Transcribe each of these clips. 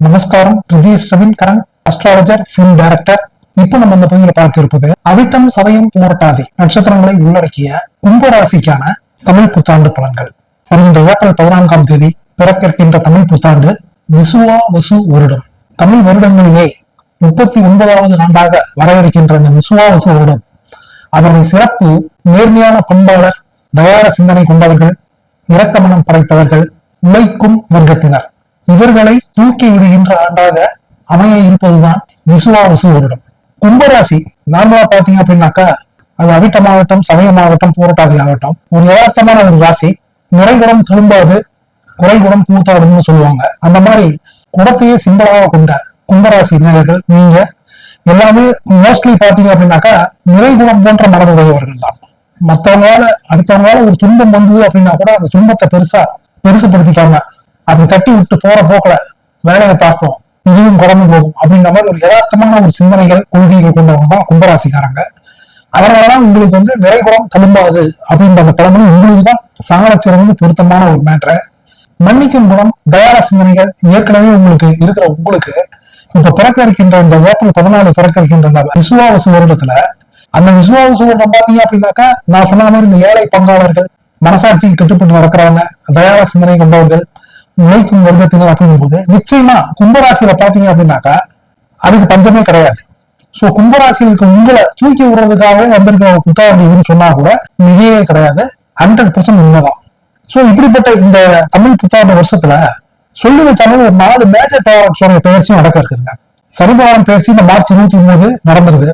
நமஸ்காரம். Rajesh Raveenkaran astrologer film director இப்போ நம்ம இந்த பகுதியில் பார்க்க இருப்பது அவிட்டம் சதயம் போராட்டாதி நட்சத்திரங்களை உள்ளடக்கிய கும்பராசிக்கான தமிழ் புத்தாண்டு பலன்கள். வருகின்ற ஏப்ரல் பதினான்காம் தேதி பிறக்கின்ற தமிழ் புத்தாண்டு விசுவா வசு வருடம். தமிழ் வருடங்களிலே முப்பத்தி ஒன்பதாவது ஆண்டாக வர இருக்கின்ற இந்த விசுவா வசு வருடம். அதனுடைய சிறப்பு நேர்மையான பண்பாளர் தயார சிந்தனை கொண்டவர்கள் இரக்கமனம் படைத்தவர்கள் உழைக்கும் வர்க்கத்தினர். இவர்களை தூக்கி விடுகின்ற ஆண்டாக அமைய இருப்பதுதான் விசுவாவசு வருடம். கும்பராசி நார்மலா பாத்தீங்க அப்படின்னாக்கா அது அவிட்டமாகட்டும் சமயமாகட்டும் போராட்டாதி ஆகட்டும் ஒரு யதார்த்தமான ஒரு ராசி நிறைகுடம் திரும்பாது குறைகுடம் பூத்தாடும்னு சொல்லுவாங்க. அந்த மாதிரி குடத்தையே சிம்பலாக கொண்ட கும்பராசி நேயர்கள் நீங்க எல்லாமே மோஸ்ட்லி பாத்தீங்க அப்படின்னாக்கா நிறைகுணம் போன்ற மனதுடையவர்கள் தான். மற்றவங்களால அடுத்தவங்களால ஒரு துன்பம் வந்தது அப்படின்னா கூட அந்த துன்பத்தை பெருசா பெருசுப்படுத்திக்காம அப்படி தட்டி விட்டு போற போக்குல வேலையை பார்ப்போம் இதுவும் கடந்து போகும். அப்படின்ற மாதிரி ஒரு யதார்த்தமான ஒரு சிந்தனைகள் கொள்கைகள் கொண்டவங்க தான் கும்பராசிக்காரங்க. அதனாலதான் உங்களுக்கு வந்து நிறைகுணம் தழும்பாது அப்படின்ற அந்த பழமொழி உங்களுக்கு தான் சாகலச்சிறந்து பொருத்தமான ஒரு மேட்ரு மன்னிக்கும் குணம் தயார சிந்தனைகள் ஏற்கனவே உங்களுக்கு இருக்கிற உங்களுக்கு. இப்ப பிறக்க இருக்கின்ற இந்த ஏப்ரல் பதினாலு பிறக்க இருக்கின்ற இந்த விசுவாவசு வருடத்துல அந்த விசுவாவசு வருடம் பாத்தீங்க அப்படின்னாக்கா நான் சொன்ன மாதிரி இந்த ஏழை பங்காளர்கள் மனசாட்சிக்கு கட்டுப்பட்டு நடக்கிறவங்க தயார சிந்தனை கொண்டவர்கள் உழைக்கும் வருடத்தினர் அப்படிங்கும் போது நிச்சயமா கும்பராசியில பாத்தீங்க அப்படின்னாக்கா அதுக்கு பஞ்சமே கிடையாது. சோ கும்பராசிகளுக்கு உங்களை தூக்கி விடுறதுக்காகவே வந்திருக்கிற ஒரு இதுன்னு சொன்னா கூட மிகையே கிடையாது. ஹண்ட்ரட் பர்சன்ட் உண்மைதான். சோ இப்படிப்பட்ட இந்த தமிழ் புத்தாண்டு வருஷத்துல சொல்லி வச்சாலும் ஒரு நாலு மேஜர் பவர்ஸோட பயிற்சியும் நடக்க இருக்குதுங்க. சனி பகவான் பயிற்சி இந்த மார்ச் இருபத்தி ஒன்பது நடந்துருது.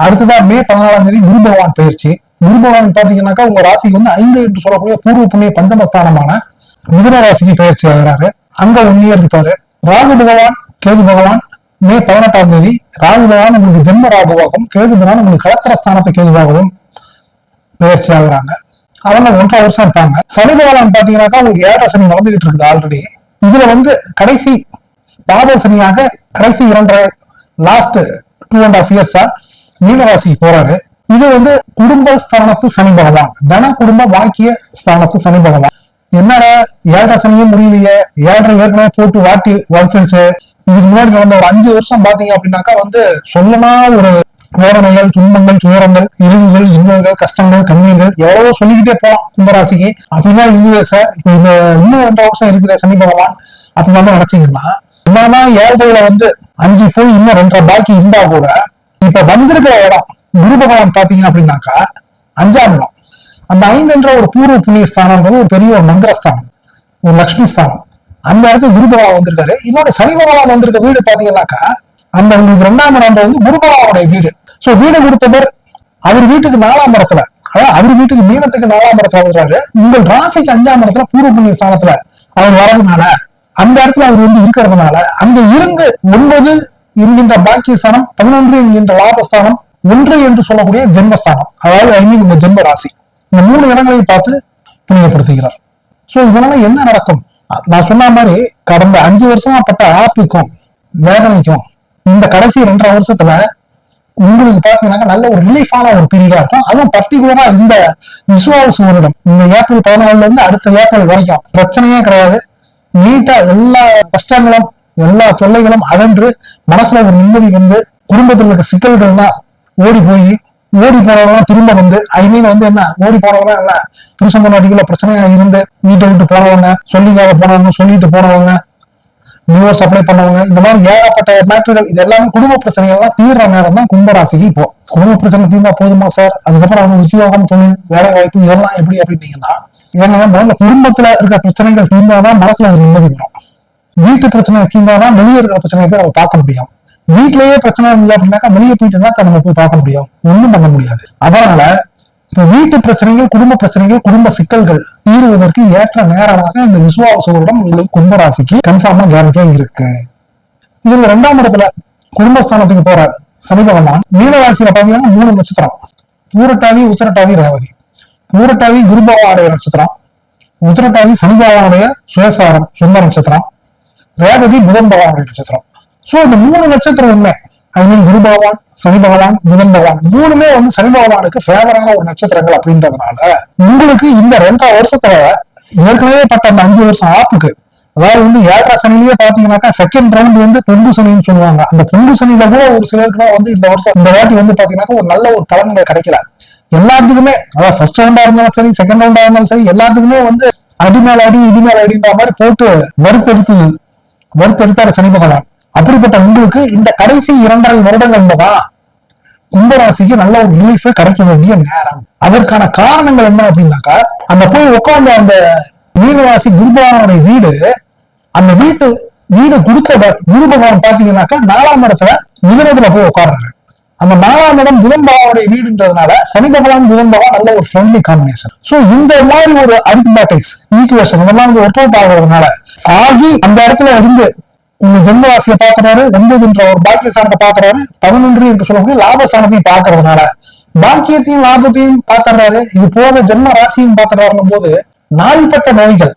அடுத்ததா மே பதினாலாம் தேதி குரு பகவான் பயிற்சி. குரு பகவான் பாத்தீங்கன்னாக்கா உங்க ராசிக்கு வந்து ஐந்து என்று சொல்லக்கூடிய பூர்வ புண்ணிய பஞ்சமஸ்தானமான மிதுனராசிக்கு பயிற்சி ஆகிறாரு. அங்க ஒன் இயர் இருப்பாரு. ராகு பகவான் கேது பகவான் மே பதினெட்டாம் தேதி ராகு பகவான் உங்களுக்கு ஜென்ம ராகுவாகவும் கேது பகவான் உங்களுக்கு கலத்திர ஸ்தானத்தை கேதுவாகவும் பயிற்சி ஆகுறாங்க. அவங்க ஒன்றரை வருஷம் இருப்பாங்க. சனி பகவான் பாத்தீங்கன்னாக்கா உங்களுக்கு ஏழரை சனி நடந்துகிட்டு இருக்குது ஆல்ரெடி இதுல வந்து கடைசி பாத சனியாக கடைசி இரண்டரை லாஸ்ட் டூ அண்ட் ஆஃப் இயர்ஸா மீனராசிக்கு போறாரு. இது வந்து குடும்ப ஸ்தானத்து சனி பகவான். தன குடும்ப வாக்கிய ஸ்தானத்து சனி பகவான். என்னடா ஏழரை சனியும் முடியலையே? ஏழரை ஏற்கனவே போட்டு வாட்டி வளர்த்துருச்சு. இதுக்கு முன்னாடி நடந்த ஒரு அஞ்சு வருஷம் பாத்தீங்க அப்படின்னாக்கா வந்து சொல்லமா ஒரு வேதனைகள் துன்பங்கள் துயரங்கள் இழிவுகள் இன்னல்கள் கஷ்டங்கள் கண்ணீர்கள் எவ்வளவோ சொல்லிக்கிட்டே போலாம் கும்பராசிக்கு. அப்படிதான் இருந்தது சார். இப்ப இந்த இன்னும் ரெண்டு வருஷம் இருக்குது சனி பகவான். அப்படின்னு நினைச்சீங்கன்னா என்னதான் ஏழ்றையில வந்து அஞ்சு போய் இன்னும் ரெண்டரை பாக்கி இருந்தா கூட இப்ப வந்திருக்கிற இடம் குரு பகவான் பாத்தீங்க அப்படின்னாக்கா அஞ்சாம் இடம். அந்த ஐந்துன்ற ஒரு பூர்வ புண்ணிய ஸ்தானம்ன்றது ஒரு பெரிய ஒரு மந்திரஸ்தானம் ஒரு லக்ஷ்மி ஸ்தானம். அந்த இடத்துக்கு குரு பகவான் வந்திருக்காரு. இன்னொரு சனி பகவான் வந்திருக்க வீடு பாத்தீங்கன்னாக்கா அந்த உங்களுக்கு ரெண்டாம் இடம் வந்து குரு பகவானுடைய வீடு. சோ வீடு கொடுத்தவர் அவர் வீட்டுக்கு நாலாம் இடத்துல அதாவது அவர் வீட்டுக்கு மீனத்துக்கு நாலாம் இடத்துல வந்துறாரு உங்கள் ராசிக்கு அஞ்சாம் இடத்துல பூர்வ புண்ணிய ஸ்தானத்துல அவர் வரதுனால அந்த இடத்துல அவர் வந்து இருக்கிறதுனால அங்க இருந்து ஒன்பது என்கின்ற பாக்கிய ஸ்தானம் பதினொன்று என்கின்ற லாபஸ்தானம் ஒன்று என்று சொல்லக்கூடிய ஜென்மஸ்தானம். அதாவது ஐ மீன் இந்த ஜென்ம ராசி. இந்த மூணு இடங்களையும் பார்த்து புனிதப்படுத்துகிறார். ஸோ இதனால என்ன நடக்கும்? நான் சொன்ன மாதிரி கடந்த அஞ்சு வருஷமா பட்ட ஆப்பிக்கும் வேதனைக்கும் இந்த கடைசி ரெண்டரை வருஷத்துல உங்களுக்கு பாத்தீங்கன்னா நல்ல ஒரு ரிலீஃபான ஒரு பீரியடா இருக்கும். அதுவும் பர்டிகுலரா இந்த விசுவாச வருடம் இந்த ஏப்ரல் பதினாலுல இருந்து அடுத்த ஏப்ரல் வரைக்கும் பிரச்சனையே கிடையாது. நீட்டா எல்லா கஷ்டங்களும் எல்லா தொல்லைகளும் அகன்று மனசுல ஒரு நிம்மதி வந்து குடும்பத்தில் இருக்க சிக்கல்கள்லாம் ஓடி போய் ஓடி போனவங்களாம் திரும்ப வந்து ஐ மீன் வந்து என்ன ஓடி போனவங்களாம் என்ன புருஷன் பொண்டாட்டிக்குள்ள பிரச்சனையா இருந்து வீட்டை விட்டு போனவங்க சொல்லிக்காக போனவங்க சொல்லிட்டு போனவங்க டிவோர்ஸ் அப்ளை பண்ணவங்க இந்த மாதிரி ஏகப்பட்ட மேட்டர்கள் இது எல்லாமே குடும்ப பிரச்சனைகள் எல்லாம் தீர்ற நேரம் தான் கும்பராசிக்கு இப்போ. குடும்ப பிரச்சனை தீர்ந்தா போதுமா சார் அதுக்கப்புறம் வந்து உத்தியோகம் தொழில் வேலை வாய்ப்பு இதெல்லாம் எப்படி அப்படின்னீங்கன்னா ஏன்னா முதல்ல குடும்பத்துல இருக்க பிரச்சனைகள் தீர்ந்தாதான் மனசுல நிம்மதி வரும். வீட்டு பிரச்சனை தீர்ந்தாதான் வெளியே இருக்கிற பிரச்சனையை போய் நம்ம பார்க்க முடியும். வீட்லயே பிரச்சனை இருந்தது அப்படின்னாக்கா வெளியே போயிட்டு தான் நம்ம போய் பார்க்க முடியும்? ஒண்ணும் பண்ண முடியாது. அதனால வீட்டு பிரச்சனைகள் குடும்ப பிரச்சனைகள் குடும்ப சிக்கல்கள் தீருவதற்கு ஏற்ற நேரமாக இந்த விசுவாசோரிடம் உங்களுக்கு கும்பராசிக்கு கன்ஃபார்மா கேரண்டியா இருக்கு. இதுல ரெண்டாம் இடத்துல குடும்பஸ்தானத்துக்கு போற சனி பகவான். மீனராசியில பாத்தீங்கன்னா மூணு நட்சத்திரம். பூரட்டாதி உத்திரட்டாதி ரேவதி. பூரட்டாதி குருபவானுடைய நட்சத்திரம். உத்திரட்டாதி சனி பகவானுடைய சுயசாரம் சொந்த நட்சத்திரம். ரேவதி புதன் பகவானுடைய நட்சத்திரம். சோ இந்த மூணு நட்சத்திரம் உண்மை ஐ மீன் குரு பகவான் சனி பகவான் புதன் பகவான் மூணுமே வந்து சனி பகவானுக்கு ஃபேவரான ஒரு நட்சத்திரங்கள் அப்படின்றதுனால உங்களுக்கு இந்த ரெண்டரை வருஷத்துல ஏற்கனவே பட்ட அந்த அஞ்சு வருஷம் ஆப்புக்கு அதாவது வந்து ஏழரை சனிலேயே பாத்தீங்கன்னாக்கா செகண்ட் ரவுண்ட் வந்து பொங்கு சனின்னு சொல்லுவாங்க. அந்த பொங்கு சனியில கூட ஒரு சிலருக்குலாம் வந்து இந்த வருஷம் இந்த வாட்டி வந்து பாத்தீங்கன்னாக்கா ஒரு நல்ல ஒரு பலன்கள் கிடைக்கல. எல்லாத்துக்குமே அதாவது ஃபர்ஸ்ட் ரவுண்டா இருந்தாலும் சரி செகண்ட் ரவுண்டா இருந்தாலும் சரி எல்லாத்துக்குமே வந்து அடி மேல அடி இடி மேல அடின்ற மாதிரி போட்டு வறுத்தெடுத்து வறுத்தெடுத்தாரு சனி பகவான். அப்படிப்பட்ட உங்களுக்கு இந்த கடைசி இரண்டரை வருடங்கள்ல தான் கும்பராசிக்கு நல்ல ஒரு ரிலீஃப் கிடைக்க வேண்டிய நேரம். அதற்கான காரணங்கள் என்ன அப்படின்னாக்கா அந்த போய் உட்கார்ந்த அந்த மீனராசி குருபகவானுடைய வீடு அந்த வீட்டு வீடு கொடுத்தவர் குரு பகவான் பாத்தீங்கன்னாக்கா நாலாம் இடத்துல மிதனத்துல போய் உட்காடுறாரு அந்த நாலாம் இடம் புதன் பகவானுடைய வீடுன்றதுனால சனி பகவான் புதன் பகவான் நல்ல ஒரு ஃப்ரெண்ட்லி காம்பினேஷன் சோ இந்த மாதிரி ஒரு அரித்மேட்டிக்ஸ் ஈக்குவேஷன் இதெல்லாம் வந்து ஒர்க் அவுட் ஆகுறதுனால ஆகி அந்த இடத்துல இருந்து உங்க ஜென்மராசியை பாக்குறாரு ஒன்பதுன்ற ஒரு பாக்கிய சாணத்தை பாக்குறாரு பதினொன்று என்று சொல்லக்கூடிய லாப சாணத்தையும் பாக்குறதுனால பாக்கியத்தையும் லாபத்தையும் பாத்துறாரு இது போக ஜென்ம ராசியும் பாத்துறாருன்னும் போது நாள்பட்ட நோய்கள்.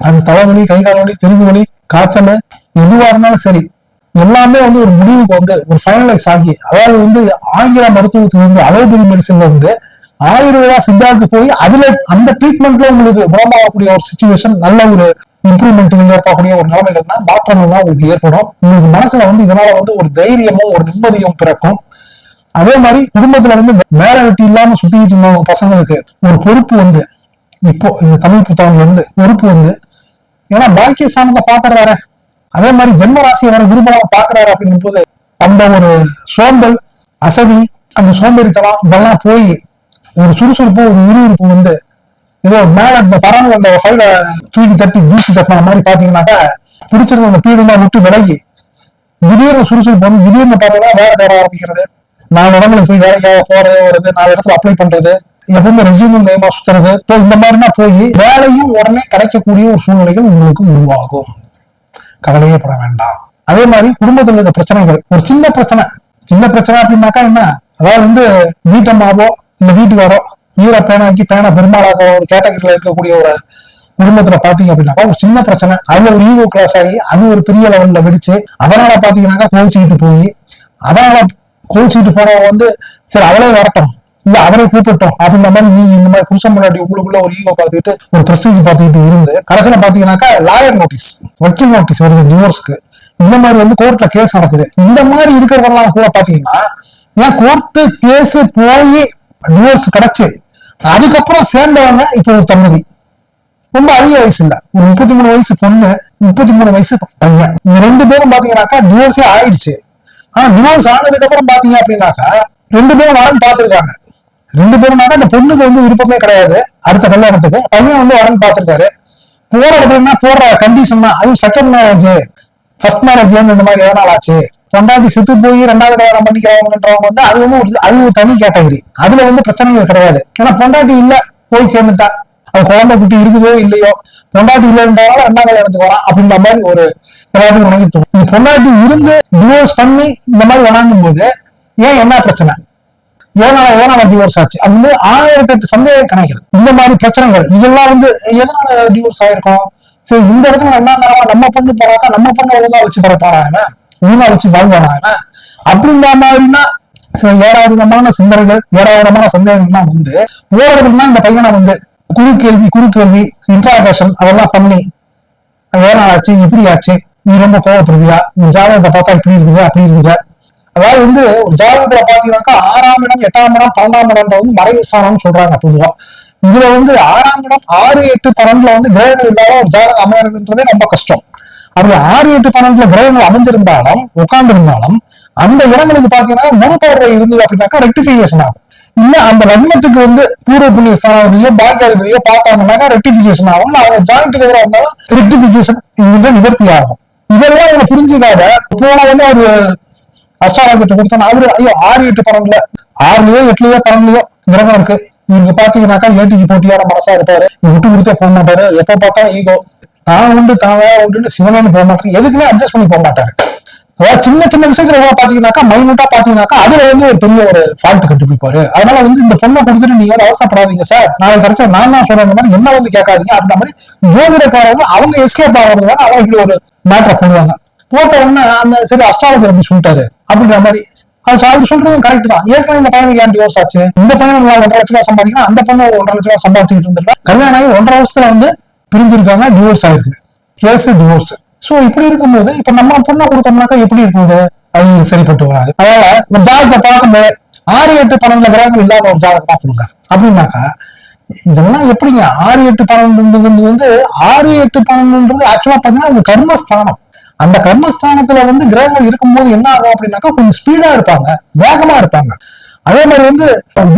அது தலைவலி கைகால் வலி திருகு வலி காய்ச்சல் எதுவா இருந்தாலும் சரி எல்லாமே வந்து ஒரு முடிவுக்கு வந்து ஒரு ஃபைனலைஸ் ஆகி அதாவது வந்து ஆங்கில மருத்துவத்துல இருந்து அலோபதி மெடிசன்ல இருந்து ஆயுர்வேதா சித்தாவுக்கு போய் அதுல அந்த ட்ரீட்மெண்ட்ல உங்களுக்கு குணமாகக்கூடிய ஒரு சுச்சுவேஷன் நல்ல ஒரு இம்ப்ரூவ்மெண்ட் இருக்கக்கூடிய ஒரு நிலைமைகள்னா மாற்றங்கள் தான் உங்களுக்கு ஏற்படும். உங்களுக்கு மனசுல வந்து இதனால வந்து ஒரு தைரியமும் ஒரு நிம்மதியும் பிறக்கும். அதே மாதிரி குடும்பத்துல வந்து மேல வெட்டி இல்லாம சுத்திக்கிட்டு இருந்தவங்க பசங்களுக்கு ஒரு பொறுப்பு வந்து இப்போ இந்த தமிழ் புத்தகம்ல இருந்து பொறுப்பு வந்து ஏன்னா பாக்கிய சாணத்தை பாக்குறாரு அதே மாதிரி ஜென்ம ராசியை வர குருபலம் பாக்குறாரு அப்படின்னும் போது அந்த ஒரு சோம்பல் அசதி அந்த சோம்பேறித்தனம் இதெல்லாம் போய் ஒரு சுறுசுறுப்பு ஒரு விறுவிறுப்பு வந்து ஏதோ மேல இந்த பறவை அந்த ஃபைல தூக்கி தட்டி தூசி தட்டின மாதிரி பாத்தீங்கன்னாக்கா பிடிச்சிருந்த அந்த பீடுமா விட்டு விலகி திடீர்னு சுறுசுறுப்பு வந்து திடீர்னு பார்த்தீங்கன்னா வேலை தேட ஆரம்பிக்கிறது. நாலு இடங்களுக்கு போய் வேலைக்காக போறது வருது நாலு இடத்துல அப்ளை பண்றது எப்பவுமே ரெசியூம் கைமா சுத்துறது. இப்போ இந்த மாதிரினா போய் வேலையும் உடனே கிடைக்கக்கூடிய ஒரு சூழ்நிலைகள் உங்களுக்கு உருவாகும். கவலையே பட வேண்டாம். அதே மாதிரி குடும்பத்தில் இருக்க பிரச்சனைகள். ஒரு சின்ன பிரச்சனை. சின்ன பிரச்சனை அப்படின்னாக்கா என்ன? அதாவது வந்து வீட்டம்மாவோ இல்ல வீட்டுக்காரோ ஈர பேனாக்கி பேனா பெருமாளாக ஒரு கேட்டகரியில் இருக்கக்கூடிய ஒரு குடும்பத்துல பாத்தீங்க அப்படின்னாக்கா ஒரு சின்ன பிரச்சனை. அதுல ஒரு ஈகோ கிளாஸ் ஆகி அது ஒரு பெரிய லெவல்ல வெடிச்சு அதனால பாத்தீங்கன்னாக்கா கோவிச்சுக்கிட்டு போய் அதனால கோவிச்சுக்கிட்டு போனவங்க வந்து சரி அவளே வரட்டும். இல்ல அவரே கூப்பிட்டோம் அப்படின்ற மாதிரி நீங்க இந்த மாதிரி புருஷன் முன்னாடி உங்களுக்குள்ள ஒரு ஈகோ பார்த்துக்கிட்டு ஒரு பிரஸ்டீஜ் பார்த்துக்கிட்டு இருந்து கடைசியில பாத்தீங்கன்னாக்கா லாயர் நோட்டீஸ் வக்கீல் நோட்டீஸ் வருது டிவோர்ஸ்க்கு இந்த மாதிரி வந்து கோர்ட்ல கேஸ் நடக்குது. இந்த மாதிரி இருக்கிறதெல்லாம் கூட பாத்தீங்கன்னா ஏன் கோர்ட்டு கேஸ் போய் டிவோர்ஸ் கிடைச்சு. அதுக்கப்புறம் சேர்ந்தவங்க இப்போ ஒரு தம்பதி. ரொம்ப அதிக வயசு இல்ல. ஒரு முப்பத்தி மூணு வயசு பொண்ணு முப்பத்தி மூணு வயசு பையன். இந்த ரெண்டு பேரும் பாத்தீங்கன்னாக்கா டிவோர்ஸே ஆயிடுச்சு. ஆனா டிவோர்ஸ் ஆனதுக்கு அப்புறம் பாத்தீங்க அப்படின்னாக்கா ரெண்டு பேரும் வரன் பாத்திருக்காங்க. ரெண்டு பேரும்னாக்கா அந்த பொண்ணுக்கு வந்து விருப்பமே கிடையாது. அடுத்த கல்யாணத்துக்கு பையன் வந்து வரன் பாத்திருக்காரு. போற இடத்துல போடுற கண்டிஷன் தான். அதுவும் செகண்ட் மேரேஜ் ஃபர்ஸ்ட் மேரேஜ் வந்து இந்த மாதிரி எதனால ஆச்சு? பொண்டாட்டி செத்து போய் ரெண்டாவது கல்யாணம் பண்ணிக்கிறவங்கன்றவங்க வந்து அது வந்து ஒரு அது ஒரு தனி கேட்டகரி அதுல வந்து பிரச்சனைகள் கிடையாது. ஏன்னா பொண்டாட்டி இல்ல போய் சேர்ந்துட்டா. அது குழந்தை குட்டி இருக்குதோ இல்லையோ பொண்டாட்டி இல்லைன்றதால ரெண்டாவது கல்யாணத்துக்கு வரான் அப்படின்ற மாதிரி ஒரு எல்லாத்துக்கும் நினைக்க தோணும். இது பொண்டாட்டி இருந்து டிவோர்ஸ் பண்ணி இந்த மாதிரி வராங்கும் போது ஏன் என்ன பிரச்சனை? ஏனால ஏனால டிவோர்ஸ் ஆச்சு? அப்படின்னு ஆயிரத்தி எட்டு சந்தேக கணக்கில். இந்த மாதிரி பிரச்சனைகள் இதெல்லாம் வந்து எதனால டிவோர்ஸ் ஆயிருக்கும்? சரி இந்த இடத்துல ரெண்டாம் தரமா நம்ம பொண்ணு போறாக்கா நம்ம பொண்ணு ஒழுங்கா வச்சு பிறப்பானா மீனா வச்சு வாழ்வானா அப்படிங்கிற மாதிரினா சில ஏராளமான சிந்தனைகள் ஏராளமான சந்தேகங்கள்லாம் வந்து ஓரளவுனா இந்த பையனை வந்து குறு கேள்வி குறு கேள்வி இன்ட்ராகேஷன் அதெல்லாம் பண்ணி ஏன் ஆச்சு இப்படி ஆச்சு நீ ரொம்ப கோவப்படுவியா? உன் ஜாதகத்தை பார்த்தா இப்படி இருக்குது அப்படி இருக்குது. அதாவது வந்து ஒரு ஜாதகத்துல பாத்தீங்கன்னாக்கா ஆறாம் இடம் எட்டாம் இடம் பன்னெண்டாம் இடம்ன்ற வந்து மறைவு ஸ்தானம்னு சொல்றாங்க பொதுவா. இதுல வந்து ஆறாம் இடம் ஆறு எட்டு பன்னெண்டுல வந்து கிரகங்கள் இல்லாத ஒரு ஜாதகம் அமையறதுன்றதே ரொம்ப கஷ்டம். அப்படி ஆறு எட்டு பன்னெண்டுல கிரகங்கள் அமைஞ்சிருந்தாலும் உட்கார்ந்திருந்தாலும் அந்த இடங்களுக்கு பாத்தீங்கன்னா குரு பார்வை இருந்தது அப்படின்னாக்கா ரெக்டிபிகேஷன் ஆகும். இல்ல அந்த லக்னத்துக்கு வந்து பூர்வ புண்ணிய ஸ்தானாதிபதியோ பாக்கியாதிபதியோ பார்த்தாங்கன்னாக்கா ரெக்டிபிகேஷன் ஆகும். இல்ல அவங்க ஜாயிண்ட்டுக்கு எதிராக இருந்தாலும் ரெக்டிபிகேஷன் இவங்க நிவர்த்தி ஆகும். இதெல்லாம் அவங்க புரிஞ்சுக்காத போன வந்து ஒரு அஸ்ட்ராலஜிட்ட கொடுத்தா அவரு ஐயோ ஆறு எட்டு பன்னெண்டுல ஆறுலயோ எட்டுலயோ பன்னெண்டுலயோ கிரகம் இருக்கு. இவங்க பாத்தீங்கன்னாக்கா ஏடிக்கு போட்டியான மனசா இருப்பாரு. விட்டு கொடுத்தே போக மாட்டாரு. எப்ப பார்த்தாலும் ஈகோ தான் உண்டு தான் வேற உண்டு சிவனேன்னு போக மாட்டாரு. எதுக்குமே அட்ஜஸ்ட் பண்ணி போக மாட்டாரு. அதாவது சின்ன சின்ன விஷயத்துல கூட பாத்தீங்கன்னாக்கா மைனூட்டா பாத்தீங்கன்னாக்கா அதுல வந்து ஒரு பெரிய ஒரு ஃபால்ட் கண்டுபிடிப்பாரு. அதனால வந்து இந்த பொண்ணை கொடுத்துட்டு நீங்க வந்து அவசரப்படாதீங்க சார் நாளைக்கு கடைசியா நான் தான் சொல்றேன் மாதிரி என்ன வந்து கேட்காதீங்க அப்படின்ற மாதிரி ஜோதிடக்காரங்க அவங்க எஸ்கேப் ஆகிறதுனால அவங்க இப்படி ஒரு மேட்டரை போடுவாங்க போட்ட உடனே அந்த சரி அஸ்ட்ராலஜர் அப்படி சொல்லிட்டாரு அப்படின்ற மாதிரி. அது அவர் சொல்றது கரெக்ட் தான். ஏற்கனவே இந்த பையனுக்கு ஏன் டிவோர்ஸ் ஆச்சு? இந்த பையன் ஒன்றரை லட்ச ரூபாய் சம்பாதிக்கிறான் அந்த பொண்ணு ஒரு ஒன்றரை லட்ச ரூபாய் சம்பாதிச்சுட்டு இருந்திருக்கா கல்யாணம் ஆகி ஒன்றரை வருஷத்துல வந்து பிரிஞ்சிருக்காங்க டிவோர்ஸ் ஆயிருக்கு. கேஸ் டிவோர்ஸ் சோ இப்படி இருக்கும்போது இப்ப நம்ம பொண்ணை கொடுத்தோம்னாக்கா எப்படி இருக்குது அது சரிப்பட்டு வராது. அதனால ஒரு ஜாதகத்தை பார்க்கும்போது ஆறு எட்டு பன்னெண்டு கிரகங்கள் இல்லாத ஒரு ஜாதகமா கொடுங்க. அப்படின்னாக்கா இதெல்லாம் எப்படிங்க? ஆறு எட்டு பன்னெண்டுன்றது வந்து ஆறு எட்டு பன்னெண்டுன்றது ஆக்சுவலா பாத்தீங்கன்னா உங்க கர்மஸ்தானம். அந்த கர்மஸ்தானத்துல வந்து கிரகங்கள் இருக்கும்போது என்ன ஆகும் அப்படின்னாக்கா கொஞ்சம் ஸ்பீடா இருப்பாங்க வேகமா இருப்பாங்க. அதே மாதிரி வந்து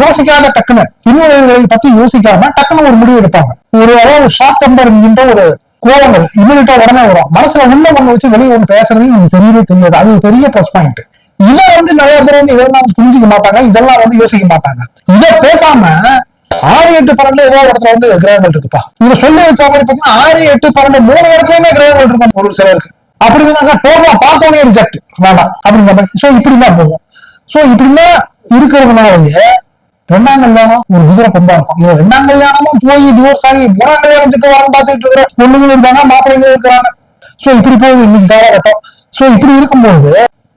யோசிக்காத டக்குன்னு பின்விளைவுகளை பத்தி யோசிக்காம டக்குன்னு ஒரு முடிவு எடுப்பாங்க. ஒரு அதாவது ஷார்ட் டெம்பர் என்கின்ற ஒரு கோபங்கள் இமீடியட்டா உடனே வரும். மனசுல உள்ள ஒண்ணு வச்சு வெளியே ஒண்ணு பேசுறது உங்களுக்கு தெரியவே தெரியாது. அது ஒரு பெரிய பிளஸ் பாயிண்ட் இதை வந்து நிறைய பேர் வந்து இதெல்லாம் புரிஞ்சுக்க மாட்டாங்க. இதெல்லாம் வந்து யோசிக்க மாட்டாங்க. இதை பேசாம ஆறு எட்டு பன்னெண்டுல ஏதோ ஒரு இடத்துல வந்து கிரகங்கள் இருக்குப்பா. இதுல சொல்லி வச்ச மாதிரி பாத்தீங்கன்னா ஆறு எட்டு பன்னெண்டு மூணு இடத்துலயுமே கிரகங்கள் இருக்கும் ஒரு சிலருக்கு. அப்படி இருந்தாங்க டோட்டலா பார்த்தோன்னே ரிஜெக்ட் வேண்டாம். அப்படின்ற மாதிரி. சோ இப்படிதான் போகும். சோ இப்படிதான் இருக்கிறதுனால வந்து ரெண்டாம் கல்யாணம் ஒரு குதிரை கொம்பா இருக்கும். இவன் ரெண்டாம் கல்யாணமும் போய் டிவோர்ஸ் ஆகி மூணாம் கல்யாணத்துக்கு வரம் பார்த்துட்டு இருக்கிற பொண்ணுங்களும் இருக்காங்க மாப்பிள்ளைங்களும் இருக்கிறாங்க. சோ இப்படி போகுது இன்னைக்கு காலகட்டம். சோ இப்படி இருக்கும்போது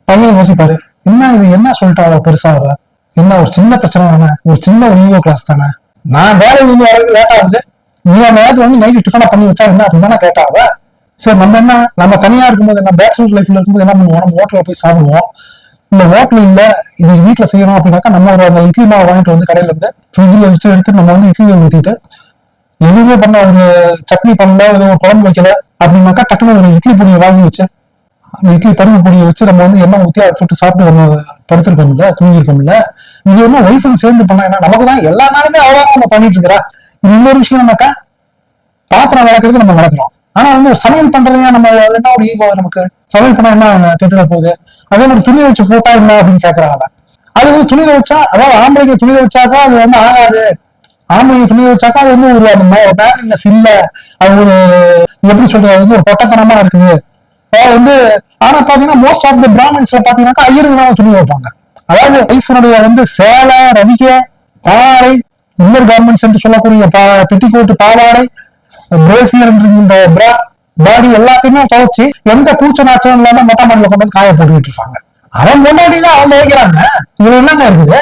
பையன் யோசிப்பாரு என்ன இது? என்ன சொல்லிட்டா அவ பெருசா அவ? என்ன ஒரு சின்ன பிரச்சனை தானே? ஒரு சின்ன ஒரு ஈகோ கிளாஸ் தானே? நான் வேலை வந்து வரது லேட் ஆகுது. நீ அந்த நேரத்தில் வந்து நைட்டு டிஃபனா பண்ணி வச்சா என்ன? அப்படின்னு தானே கேட்டாவ சரி நம்ம என்ன நம்ம தனியா இருக்கும்போது என்ன பேச்சுலர் லைஃப்ல இருக்கும்போது என்ன பண்ணுவோம்? நம்ம ஹோட்டலில் போய் சாப்பிடுவோம். இந்த ஹோட்டல் இல்ல இன்னைக்கு வீட்டுல செய்யணும் அப்படின்னாக்கா நம்ம ஒரு அந்த இட்லி மாவு வாங்கிட்டு வந்து கடையில இருந்து ஃப்ரிட்ஜ்ல வச்சு எடுத்து நம்ம வந்து இட்லியை ஊத்திட்டு எதுவுமே பண்ண ஒரு சட்னி பண்ணல எதுவும் ஒரு குழம்பு வைக்கல அப்படின்னாக்கா டக்குனு ஒரு இட்லி பொடியை வாங்கி வச்சு அந்த இட்லி பருப்பு பொடியை வச்சு நம்ம வந்து எண்ணெய் ஊத்தி அதை சுட்டு சாப்பிட்டு நம்ம படுத்திருக்கோம்ல தூங்கியிருக்கோம்ல இது என்ன ஒய்ஃபுக்கு சேர்ந்து பண்ணா என்ன? நமக்கு தான் எல்லா நாளுமே அவ்வளவுதான் நம்ம பண்ணிட்டு இருக்கிறா. இது இன்னொரு விஷயம் என்னக்கா பாத்திரம் வளர்க்கறது நம்ம வளர்க்குறோம் ஆனா வந்து ஒரு சமையல் பண்றதையா நம்ம என்ன ஒரு ஈகோ நமக்கு? சமையல் பண்ணா என்ன கெட்டுட போகுது? அதே மாதிரி துணி வச்சு போட்டா என்ன அப்படின்னு கேக்குறாங்க. அது வந்து துணி வச்சா அதாவது ஆம்பளைக்கு துணி வச்சாக்கா அது வந்து ஆகாது. ஆம்பளைங்க துணியை வச்சாக்கா அது வந்து ஒரு அந்த மேலினஸ் இல்ல அது ஒரு எப்படி சொல்றது அது வந்து ஒரு பொட்டத்தனமா இருக்குது. அதாவது வந்து ஆனா பாத்தீங்கன்னா மோஸ்ட் ஆஃப் த பிராமின்ஸ்ல பாத்தீங்கன்னாக்கா ஐயருங்க துணி வைப்பாங்க அதாவது ஒய்ஃபனுடைய வந்து சேலை ரவிக்க பாவாடை இன்னர் கார்மெண்ட்ஸ் என்று சொல்லக்கூடிய பா- பெட்டிக்கோட்டு பாவாடை பிரேசியர் என்கின்ற பிரா பாடி எல்லாத்தையுமே துவைச்சு எந்த கூச்ச நாச்சம் இல்லாம மொட்டை மாடியில கொண்டு வந்து காய போட்டுக்கிட்டு இருப்பாங்க. அவன் முன்னாடிதான் அவங்க வைக்கிறாங்க இதுல என்னங்க இருக்குது?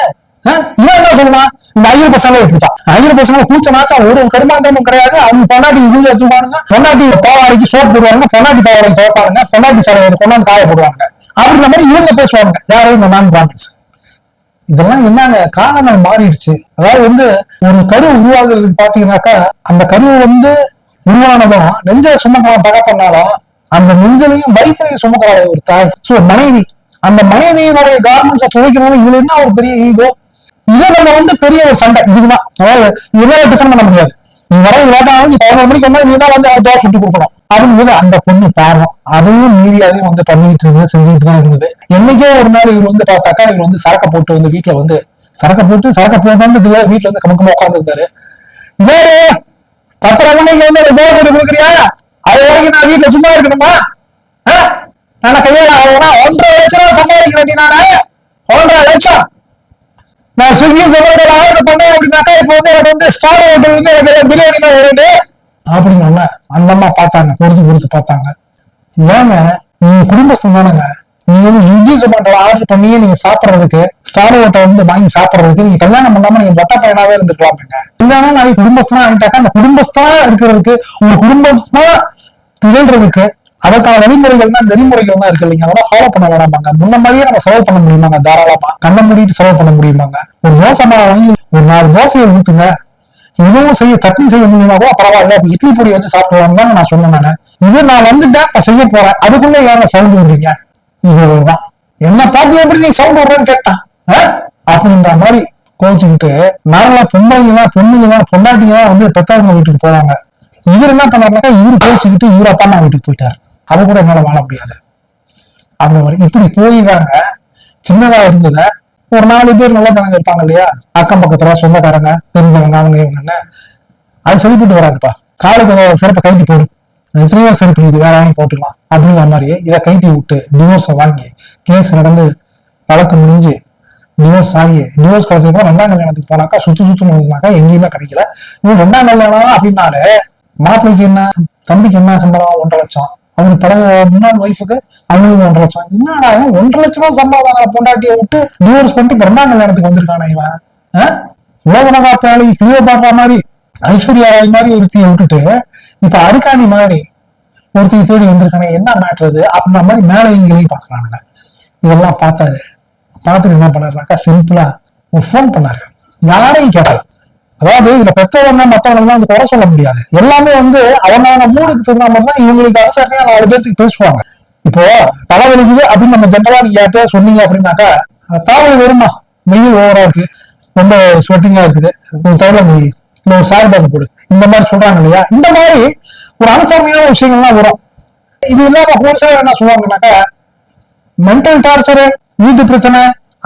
இவன் என்ன சொல்லுவான்? இந்த ஐயர் பசங்க இப்படிதான் ஐயர் பசங்க கூச்ச நாச்சம் ஒரு கருமாந்திரமும் கிடையாது. அவங்க பொண்டாட்டி இது எடுத்துப்பானுங்க பொண்டாட்டி பாவாடைக்கு சோப் போடுவாங்க பொண்டாட்டி பாவாடை துவைப்பானுங்க பொண்டாட்டி சலையை கொண்டாந்து காய போடுவாங்க அப்படின்ற மாதிரி இவங்க பேசுவாங்க யாரும் இந்த நான் பிராமின்ஸ் இதெல்லாம் என்னங்க? காலங்கள் மாறிடுச்சு. அதாவது வந்து ஒரு கரு உருவாகிறதுக்கு பாத்தீங்கன்னாக்கா அந்த கருவை வந்து உருவானதும் நெஞ்சில சுமக்கலாம் தகப்பனாலும் அந்த நெஞ்சலையும் வயிற்றுலையும் சுமக்கிறாள் ஒரு தாய். சோ மனைவி. அந்த மனைவியினுடைய கார்மெண்ட்ஸை துவைக்கிறதுனால இதுல என்ன ஒரு பெரிய ஈகோ இதை நம்ம வந்து பெரிய ஒரு சண்டை. இதுதான். அதாவது இதெல்லாம் டிஃபன் பண்ண முடியாது. நீ வர இல்லாட்டாலும் நீ பதினொரு மணிக்கு வந்தா நீ தான் வந்து அவன் தோசை சுட்டு கொடுக்கணும். அப்படிங்கும்போது அந்த பொண்ணு பாவம். அதையும் மீறி அதையும் வந்து பண்ணிட்டு இருந்தது செஞ்சுட்டு தான் இருந்தது. என்னைக்கோ ஒரு நாள் இவர் வந்து பார்த்தாக்கா இவர் வந்து சரக்க போட்டு வந்து வீட்டுல வந்து சரக்கை போட்டு சரக்கை போட்டோம்னு தெரியாது வீட்டுல வந்து கமக்கமா உட்காந்துருந்தாரு இவரு பத்தரை மணிக்கு வந்து ஒரு தோசை கொடுக்குறியா? அது வரைக்கும் நான் வீட்டுல சும்மா இருக்கணுமா? ஆ? நான் கையில ஆகணும்னா ஒன்றரை லட்சம் ரூபாய் சம்பாதிக்கிறேன் நானு. ஒன்றரை லட்சம். நான் ஸ்விக்கி சொமேட்டோ ஆர்டர் பண்ணேன் அப்படின்னாக்கா இப்போ வந்து எனக்கு வந்து ஸ்டார் ஹோட்டல் வந்து எனக்கு பிரியாணி தான் வருது. அப்படின்னு அந்த அம்மா பார்த்தாங்க பொறுத்து பொறுத்து பார்த்தாங்க. ஏங்க நீங்க குடும்பஸ்தான் தானங்க. நீங்க வந்து ஸ்விக்கி சொமேட்டோ ஆர்டர் பண்ணியே நீங்க சாப்பிடுறதுக்கு ஸ்டார் ஹோட்டல் வந்து வாங்கி சாப்பிடுறதுக்கு நீங்க கல்யாணம் பண்ணாம நீங்க மொட்டை பையனாவே இருந்துக்கலாமுங்க இல்லைன்னா நான் குடும்பஸ்தனா ஆகிட்டாக்கா அந்த குடும்பஸ்தனா இருக்கிறதுக்கு உங்க குடும்பமா திகழ்றதுக்கு அதற்கான வழிமுறைகள்னா நெறிமுறைகள் தான் இருக்கு இல்லைங்க. அதெல்லாம் ஃபாலோ பண்ண வேணாமாங்க. முன்ன மாதிரியே நம்ம செலவு பண்ண முடியுமாங்க? தாராளமா. கண்ணை மூடிட்டு செலவு பண்ண முடியுமாங்க? ஒரு தோசை மாவை வாங்கி ஒரு நாலு தோசையை ஊத்துங்க. எதுவும் செய்ய சட்னி செய்ய முடியுமா கூட பரவாயில்ல. இப்ப இட்லி பொடி வச்சு சாப்பிடுவாங்க தான் நான் சொன்னேன் நானு. இது நான் வந்துட்டேன் நான் செய்ய போறேன். அதுக்குள்ள ஏன் சவுண்ட் விடுறீங்க இதுதான் என்ன பார்த்து எப்படி நீ சவுண்ட் விடுறேன்னு கேட்டான் அப்படின்ற மாதிரி கோவிச்சுக்கிட்டு நார்மலா பொம்பளைங்க தான் பொண்ணுங்க தான் பொண்டாட்டிங்க தான் வந்து பெத்தவங்க வீட்டுக்கு போவாங்க இவர் என்ன பண்ணாருனாக்கா இவர் கோவிச்சுக்கிட்டு இவர் அப்பா அம்மா வீட்டுக்கு போயிட்டாரு. அவ கூட என்னால வாழ முடியாது. அந்த மாதிரி இப்படி போய் தாங்க சின்னதா இருந்தத ஒரு நாலு பேர் நல்ல ஜனங்க இருப்பாங்க இல்லையா? அக்கம் பக்கத்துல சொந்தக்காரங்க தெரிஞ்சவங்க அவங்க இவங்கன்னு. அது சரிப்பட்டு வராதுப்பா. காலுக்கு ஒரு செருப்பை போடும் எத்தனையோ செருப்பு இது வேற வாங்கி போட்டுக்கலாம். அப்படிங்கிற மாதிரி இதை கைட்டி விட்டு டிவோர்ஸை வாங்கி கேஸ் நடந்து வழக்கு முடிஞ்சு டிவோர்ஸ் ஆகி டிவோர்ஸ் கிடைச்சதுக்கு ரெண்டாம் கல்யாணத்துக்கு போனாக்கா சுத்து சுத்தணும்னாக்கா எங்கேயுமே கிடைக்கல. இன்னும் ரெண்டாம் கல்யாணம் அப்படின்னாலே மாப்பிள்ளைக்கு என்ன தம்பிக்கு என்ன சம்பளம்? ஒன்றரை லட்சம். அவங்களுக்கு பட முன்னாள் ஒய்ஃபுக்கு அவங்களுக்கு ஒன்றரை லட்சம். என்னடா இவன் ஒன்றரை லட்சம் ரூபாய் சம்பளம் வாங்குற பொண்டாட்டியை விட்டு டிவோர்ஸ் பண்ணிட்டு ரெண்டாம் கல்யாணத்துக்கு வந்திருக்கானே இவன்? ஆ? உலகனகா கிளியோ பாடுற மாதிரி ஐஸ்வர்யா ராய் மாதிரி ஒருத்தியை விட்டுட்டு இப்ப அருக்காணி மாதிரி ஒருத்தையை தேடி வந்திருக்கானே என்ன மாட்டுறது அப்படின்ற மாதிரி மேலே இங்கேயும் பாக்குறானுங்க இதெல்லாம் பார்த்தாரு. பார்த்துட்டு என்ன பண்ணாருனாக்கா சிம்பிளா ஒரு ஃபோன் பண்ணாரு. யாரையும் கேட்கல. அதாவது இதுல பெற்றவங்க மற்றவங்க வந்து குறை சொல்ல முடியாது. எல்லாமே வந்து அவனவன மூடுக்கு தகுந்த மாதிரி தான் இவங்களுக்கு அவசரத்தையா நாலு பேர்த்துக்கு பேசுவாங்க. இப்போ தலைவலிக்குது அப்படின்னு நம்ம ஜென்ரலா நீங்க யார்கிட்ட சொன்னீங்க அப்படின்னாக்கா தலைவலி வருமா? வெயில் ஓவரா இருக்கு. ரொம்ப ஸ்வெட்டிங்கா இருக்குது. ஒரு இந்த ஒரு சார் போடு இந்த மாதிரி சொல்றாங்க இல்லையா? இந்த மாதிரி ஒரு அனுசரணையான விஷயங்கள்லாம் வரும். இது இல்லாம ஒரு சிலர் என்ன சொல்லுவாங்கன்னாக்கா மென்டல் டார்ச்சரு வீட்டு பிரச்சனை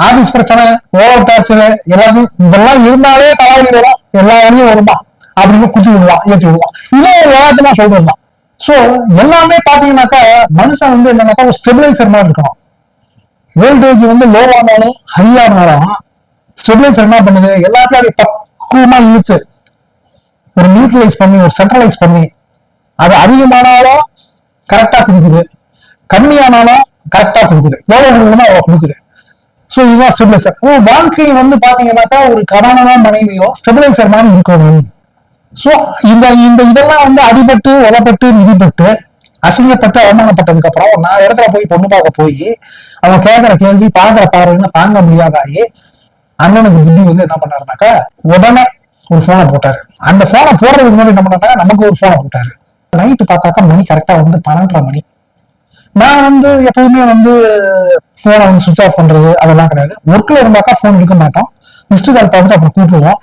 ஆபீஸ் பிரச்சனை ஓவர் டார்ச்சரு எல்லாமே இதெல்லாம் இருந்தாலே தலைவலி வரும். எல்லா வழியும் வருமா? அப்படின்னு குத்தி விடுவான் ஏற்றி விடுவான். இதே ஒரு ஏதாச்சும் சொல்றது தான். ஸோ எல்லாமே பாத்தீங்கன்னாக்கா மனுஷன் வந்து என்னன்னாக்கா ஒரு ஸ்டெபிலைசர் மாதிரி இருக்கணும். வோல்டேஜ் வந்து லோவானாலும் ஹையானாலும் ஸ்டெபிலைசர் என்ன பண்ணுது? எல்லாத்தையும் அப்படியே பக்குவமா இழுத்து ஒரு நியூட்ரலைஸ் பண்ணி ஒரு சென்ட்ரலைஸ் பண்ணி அது அதிகமானாலும் கரெக்டாக கொடுக்குது. கம்மியானாலும் கரெக்டாக கொடுக்குது. எவ்வளோ கொடுக்கணுமோ கொடுக்குது. ஸோ இதுதான் ஸ்டெபிலைசர் வாழ்க்கை வந்து பார்த்தீங்கன்னாக்கா ஒரு கணவனோ மனைவியோ ஸ்டெபிலைசர் மாதிரி இருக்கணும். ஸோ இந்த இந்த இதெல்லாம் வந்து அடிபட்டு உதப்பட்டு மிதிப்பட்டு அசிங்கப்பட்டு அவமானப்பட்டதுக்கு அப்புறம் நான் இடத்துல போய் பொண்ணு பார்க்க போய் அவன் கேட்குற கேள்வி பார்க்குற பார்வைன்னு தாங்க முடியாதாயி அண்ணனுக்கு புத்தி வந்து என்ன பண்ணாருனாக்கா உடனே ஒரு ஃபோனை போட்டாரு. அந்த ஃபோனை போடுறதுக்கு முன்னாடி என்ன பண்ணாங்க நமக்கு ஒரு ஃபோனை போட்டாரு நைட்டு பார்த்தாக்கா மணி கரெக்டாக வந்து பன்னெண்டரை மணி. நான் வந்து எப்பவுமே வந்து ஃபோனை வந்து சுவிச் ஆஃப் பண்ணுறது அதெல்லாம் கிடையாது. ஒர்க்கில் இருந்தாக்கா ஃபோன் எடுக்க மாட்டோம். மிஸ்டு கால் பார்த்துட்டு அப்புறம் கூப்பிடுவோம்.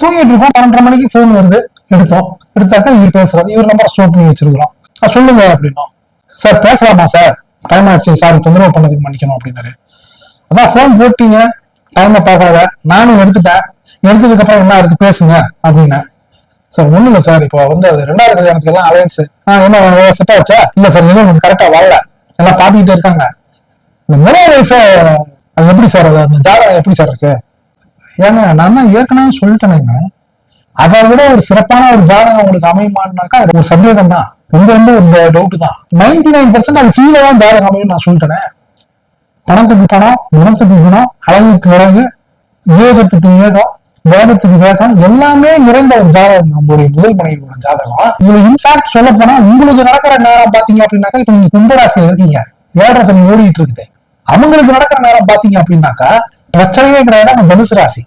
தூங்கிட்டு இருக்கோம் பன்னெண்டரை மணிக்கு ஃபோன் வருது. எடுத்தோம். எடுத்தாக்கா இவர் பேசுறாரு. இவர் நம்பரை ஸ்டோர் பண்ணி வச்சிருக்கிறோம். சொல்லுங்க அப்படின்னா சார் பேசலாமா சார்? டைம் ஆயிடுச்சு சார் தொந்தரவு பண்ணதுக்கு மன்னிக்கணும் அப்படின்னாரு. அதான் ஃபோன் போட்டீங்க. டைமை பார்க்காத. நானும் எடுத்துட்டேன். எடுத்ததுக்கு அப்புறம் என்ன இருக்கு? பேசுங்க அப்படின்னு. சார் ஒண்ணு இல்ல சார். இப்போ வந்து அது ரெண்டாவது கல்யாணத்துக்கு எல்லாம் அலையன்ஸ் என்ன செட் ஆச்சா? இல்ல சார் இன்னும் கொஞ்சம் கரெக்டா வரல. எல்லாம் பாத்துக்கிட்டே இருக்காங்க. இந்த முதல் அது எப்படி சார் அது அந்த ஜாதகம் எப்படி சார் இருக்கு? ஏங்க நான் தான் ஏற்கனவே சொல்லிட்டேனேங்க அதை விட ஒரு சிறப்பான ஒரு ஜாதகம் உங்களுக்கு அமையுமான்னாக்கா அது ஒரு சந்தேகம் தான். ரொம்ப ரொம்ப ஒரு டவுட் தான். நைன்டி நைன் பர்சன்ட் அது கீழே தான் ஜாதகம் அமையும் நான் சொல்லிட்டேனே. பணத்துக்கு பணம் குணத்துக்கு குணம் அழகுக்கு அழகு ஏகத்துக்கு ஏகம் வேதத்துக்கு வேகம் எல்லாமே நிறைந்த ஒரு ஜாதகம் நம்மளுடைய முதல் மனைவியோட ஜாதகம். இதுல இன்ஃபேக்ட் சொல்ல போனா உங்களுக்கு நடக்கிற நேரம் பாத்தீங்க அப்படின்னாக்கா இப்ப நீங்க கும்பராசியில இருக்கீங்க. ஏழரை சனி ஓடிட்டு இருக்குது. அவங்களுக்கு நடக்கிற நேரம் பாத்தீங்க அப்படின்னாக்கா பிரச்சனையே கிடையாது. நம்ம தனுசு ராசி.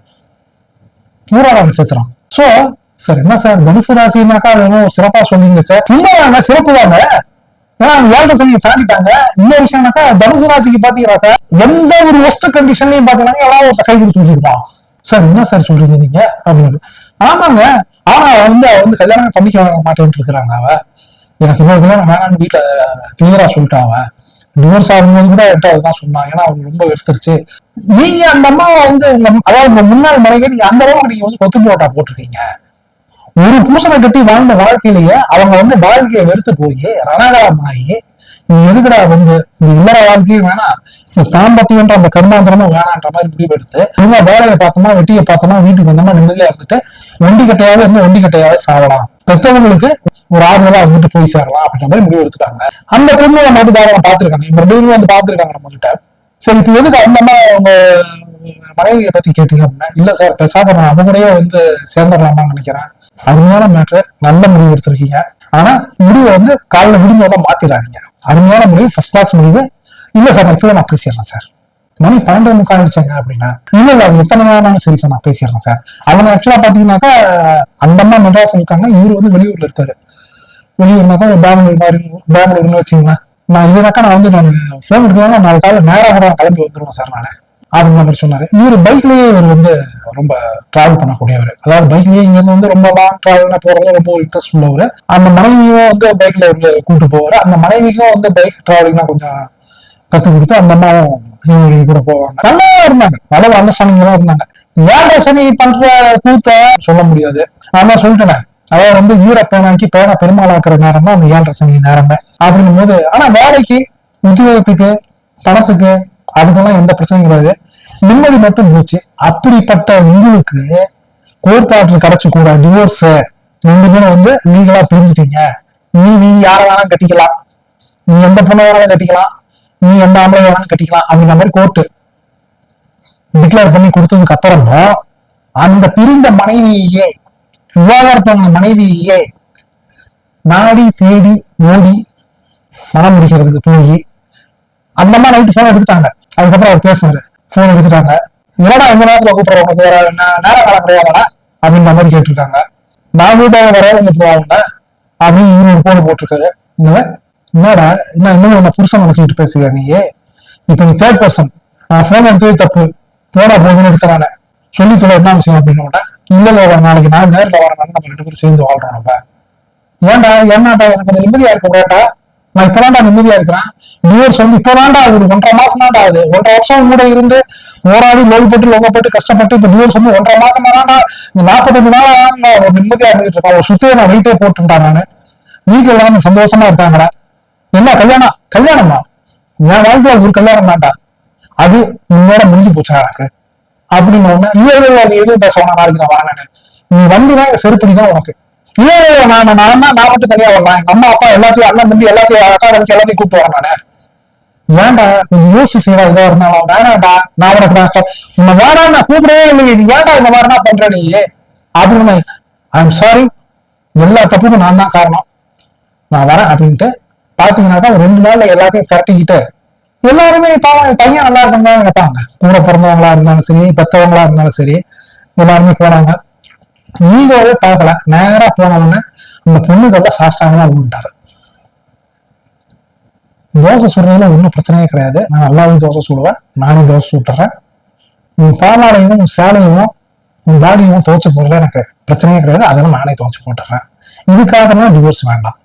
பூராட நட்சத்திரம். சோ சார் என்ன சார் தனுசு ராசினாக்கா அது சிறப்பா சொன்னீங்க சார் உண்மைதாங்க சிறப்பு தாங்க ஏன்னா அவங்க ஏழரை சனியை தாண்டிட்டாங்க. இன்னொரு விஷயம்னாக்கா தனுசு ராசிக்கு பாத்தீங்கன்னாக்கா எந்த ஒரு ஒஸ்ட் கண்டிஷன்லயும் பாத்தீங்கன்னா எவ்வளவு ஒருத்த கை கொடுத்து வச்சிருப்பான் சார் என்ன சார் சொல்றீங்க நீங்க? அப்படின்னு. ஆமாங்க. ஆனா அவ வந்து அவ வந்து கல்யாணம் பண்ணிக்க மாட்டேன்ட்டு இருக்கிறாங்க அவ. எனக்கு இன்னொரு கல்யாணம் வேணாம்னு வீட்டுல கிளியரா சொல்லிட்டா அவ. டிவோர்ஸ் ஆகும்போது கூட என்கிட்ட அதுதான் சொன்னான் ஏன்னா அவங்க ரொம்ப வெறுத்துருச்சு. நீங்க அந்த அம்மாவை வந்து உங்க அதாவது உங்க முன்னாள் மனைவி நீங்க அந்த அளவுக்கு நீங்க வந்து கொத்து போட்டா போட்டிருக்கீங்க. ஒரு பூசனை கட்டி வாழ்ந்த வாழ்க்கையிலேயே அவங்க வந்து வாழ்க்கையை வெறுத்து போய் ரணகாலமாகி நீ எதுக்குடா வந்து இது இல்லற வாழ்க்கையும் வேணாம் இந்த தாம்பத்தியன்ற அந்த கர்மாந்திரமும் வேணான்ற மாதிரி முடிவு எடுத்து நீங்க வேலையை பார்த்தோமா வெட்டியை பார்த்தோமா வீட்டுக்கு வந்தோமா நிம்மதியா இருந்துட்டு வண்டி கட்டையாவே இருந்து வண்டி கட்டையாவே சாவலாம் பெற்றவங்களுக்கு ஒரு ஆறுதலா வந்துட்டு போய் சேரலாம் அப்படின்ற மாதிரி முடிவு எடுத்துட்டாங்க. அந்த பொண்ணு நம்ம வந்து ஜாதகம் பார்த்திருக்காங்க. இந்த ரெண்டு வந்து பார்த்துருக்காங்க நம்ம கிட்ட சரி இப்ப எதுக்கு அந்த அம்மா உங்க மனைவியை பத்தி கேட்டீங்க அப்படின்னா இல்ல சார் பேசாத நான் கூடயே வந்து சேர்ந்துடலாமான்னு நினைக்கிறேன். அருமையான மேட்ரு நல்ல முடிவு எடுத்திருக்கீங்க. ஆனா முடிவை வந்து காலையில் முடிஞ்சவங்க மாத்திடாதீங்க அருமையான முடிவு ஃபர்ஸ்ட் கிளாஸ் முடிவு. இல்ல சார் நான் இப்பவே நான் பேசிடுறேன் சார். மணி பன்னெண்டு முக்கால் ஆயிடுச்சாங்க அப்படின்னா இல்ல இல்ல அவங்க எத்தனை ஆனாலும் சரி சார் நான் பேசிடுறேன் சார். அவங்க ஆக்சுவலா பாத்தீங்கன்னாக்கா அந்த அம்மா மெட்ராஸ் இருக்காங்க இவர் வந்து வெளியூர்ல இருக்காரு. வெளியூர்னாக்கா ஒரு பெங்களூர் மாதிரி பெங்களூர்னு வச்சுங்களேன் நான் இல்லைனாக்கா நான் வந்து நான் ஃபோன் எடுக்கலாம் நாளைக்கு காலையில் நேரம் கூட கிளம்பி வந்துருவேன் சார் நான். அப்படின்னு மாதிரி சொன்னாரு. இவர் பைக்லயே இவர் வந்து ரொம்ப டிராவல் பண்ணக்கூடியவர். அதாவது பைக்லயே இங்க வந்து ரொம்ப லாங் டிராவல்னா போறதுல ரொம்ப இன்ட்ரெஸ்ட் உள்ளவர். அந்த மனைவியும் வந்து பைக்ல கூட்டு போவாரு. அந்த மனைவிக்கும் வந்து பைக் டிராவலிங்னா கொஞ்சம் கத்து கொடுத்து அந்த அம்மாவும் இவங்க கூட போவாங்க. நல்லா இருந்தாங்க. நல்ல அண்டர்ஸ்டாண்டிங்லாம் இருந்தாங்க. ஏன் சனி பண்ற கூத்த? சொல்ல முடியாது. நான் தான் சொல்லிட்டேனே. அதாவது வந்து ஈரப்பேனாக்கி பேனா பெருமாளாக்குற நேரம் தான் அந்த ஏழரை சனி நேரமே அப்படிங்கும் போது ஆனா வேலைக்கு உத்தியோகத்துக்கு பணத்துக்கு அதுக்கெல்லாம் எந்த பிரச்சனையும் கிடையாது. நிம்மதி மட்டும் போச்சு. அப்படிப்பட்ட உங்களுக்கு கோர்ட் கிடைச்சு கூட டிவோர்ஸ் ரெண்டு பேரும் வந்து நீங்களா பிரிஞ்சுட்டீங்க. நீ நீ யார வேணாலும் கட்டிக்கலாம். நீ எந்த பொண்ணை வேணாலும் கட்டிக்கலாம். நீ எந்த ஆம்பளை வேணாலும் கட்டிக்கலாம் அப்படிங்கிற மாதிரி கோர்ட்டு டிக்ளேர் பண்ணி கொடுத்ததுக்கு அப்புறமும் அந்த பிரிந்த மனைவியையே விவாகரத்தான மனைவியையே நாடி தேடி ஓடி மனம் முடிக்கிறதுக்கு போய் அந்த அம்மா நைட்டு ஃபோன் எடுத்துட்டாங்க. அதுக்கப்புறம் அவர் பேசுனாரு ஃபோன் எடுத்துட்டாங்க. என்னடா இந்த நேரத்தில் கூப்பிட்ற உனக்கு வேற நே- நேர காலம் கிடையாதா அப்படின்ற மாதிரி கேட்டிருக்காங்க. நான் வீட்டாக வர கூப்பிடுவாங்க அப்படின்னு இவரு ஒரு போடு போட்டிருக்காரு. என்னவன் என்னடா? என்ன இன்னும் என்ன புருஷன் நினைச்சிட்டு பேசுகிற நீயே? இப்போ நீ தேர்ட் பர்சன் நான் ஃபோன் எடுத்ததே தப்பு. போனா போதுன்னு எடுத்துறானே. சொல்லி சொல்ல என்ன விஷயம் அப்படின்னு கேட்டா, இல்லை இல்ல நாளைக்கு நான் நேரில் வரேன். நம்ம ரெண்டு பேரும் சேர்ந்து வாழ்றோம் நம்ம. ஏன்டா ஏன்னாடா எனக்கு கொஞ்சம் நிம்மதியா இருக்க கூடாட்டா நான் இப்பதான்டா நிம்மதியா இருக்கிறேன் டிவோர்ஸ் வந்து இப்பதான்டா ஒரு ஒன்றரை மாசம் தான்டா ஆகுது ஒன்றரை வருஷம் கூட இருந்து போராடி லோல்பட்டு லோகப்பட்டு கஷ்டப்பட்டு இப்ப டிவோர்ஸ் வந்து ஒன்றரை மாசமா தான்டா இந்த நாற்பத்தஞ்சு நாளா நான் ஒரு நிம்மதியா இருந்துகிட்டு இருக்கேன் ஒரு சுத்தியை நான் வீட்டே போட்டுட்டான் நான் வீட்டுல எல்லாரும் சந்தோஷமா இருக்காங்கடா என்ன கல்யாணம் கல்யாணமா என் வாழ்க்கையில ஒரு கல்யாணம் தான்டா அது உன்னோட முடிஞ்சு போச்சா எனக்கு அப்படின்னு ஒண்ணு இல்ல எதுவும் பேச வேணாம் நாளைக்கு நான் வரேன்னு நீ வண்டினா செருப்படி தான் உனக்கு இல்ல இல்ல நான் நான் தான் நான் மட்டும் தனியா வரலாம் எங்க அம்மா அப்பா எல்லாத்தையும் அண்ணன் தம்பி எல்லாத்தையும் அக்கா தங்கச்சி எல்லாத்தையும் கூப்பிட்டு வரேன் நானு. ஏன்டா கொஞ்சம் யோசிச்சு செய்வா இதா இருந்தாலும் வேணாடா நான் உனக்கு நான் உன்னை வேணா நான் கூப்பிடவே இல்லையே. நீ ஏன்டா இந்த மாதிரினா பண்ற நீ? அப்படின்னு ஐ எம் சாரி எல்லா தப்புக்கும் நான் தான் காரணம். நான் வரேன் அப்படின்ட்டு பாத்தீங்கன்னாக்கா ஒரு ரெண்டு நாள்ல எல்லாத்தையும் திரட்டிக்கிட்டு எல்லாருமே பாவம் என் பையன் நல்லா இருக்கணும் தான் நினைப்பாங்க. கூட பிறந்தவங்களா இருந்தாலும் சரி பெத்தவங்களா இருந்தாலும் சரி எல்லாருமே போனாங்க. ஈகோவே பார்க்கல. நேரா போனவொடனே அந்த பொண்ணுக்கெல்லாம் சாஸ்டாங்கமா விழுந்துட்டாரு தோசை சுடுறதுல ஒன்றும் பிரச்சனையே கிடையாது. நான் நல்லாவும் தோசை சுடுவேன். நானே தோசை சுட்டுறேன். உன் பாலாடையும் உன் சேலையும் உன் பாடியும் துவைச்சு போடுறது எனக்கு பிரச்சனையே கிடையாது. அதெல்லாம் நானே துவைச்சு போட்டுறேன். இதுக்காக தான் டிவோர்ஸ் வேண்டாம்.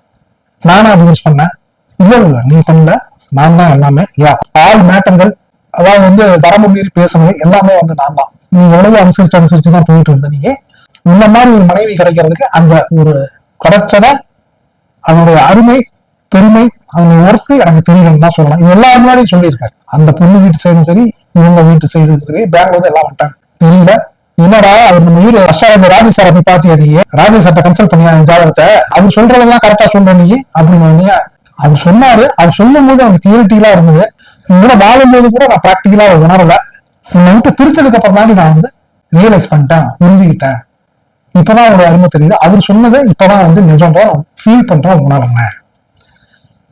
நானா டிவோர்ஸ் பண்ணேன். இல்ல இல்ல நீ பண்ணல. நான் தான் எல்லாமே. யா ஆல் மேட்டர்கள் அதாவது வந்து வரம்பு மீறி பேசுனது எல்லாமே வந்து நான் தான். நீ எவ்வளவு அனுசரிச்சு அனுசரிச்சு தான் போயிட்டு இருந்த நீ இந்த மாதிரி ஒரு மனைவி கிடைக்கிறதுக்கு அந்த ஒரு கிடைச்சத அதனுடைய அருமை பெருமை அதனுடைய ஒர்க்கு எனக்கு தெரியலன்னு தான் சொல்லலாம் இது எல்லாரும் முன்னாடியும் சொல்லியிருக்காரு. அந்த பொண்ணு வீட்டு சைடும் சரி இவங்க வீட்டு சைடும் சரி பெங்களூர் எல்லாம் வந்துட்டாங்க. தெரியல. என்னடா அவர் நம்ம வீடு அஸ்ட்ராலஜி ராஜேஷ் சார் அப்படி பாத்தியா நீ? ராஜேஷ் சார்ட்ட கன்சல்ட் பண்ணியா ஜாதகத்தை? அவர் சொல்றதெல்லாம் கரெக்டா சொல்ற நீ? அப்படின்னு அவர் சொன்னாரு. அவர் சொல்லும் போது எனக்கு தியரிட்டிலாம் இருந்தது. உங்களோட வாழும்போது கூட நான் ப்ராக்டிக்கலா உணரல. உன்னை விட்டு பிரிச்சதுக்கு அப்புறம் தாண்டி நான் வந்து ரியலைஸ் பண்ணிட்டேன் புரிஞ்சுக்கிட்டேன். இப்பதான் அவரோட அருமை தெரியுது. அவர் சொன்னதை இப்பதான் வந்து நிஜம்டா ஃபீல் பண்றேன் உணர்றேன்.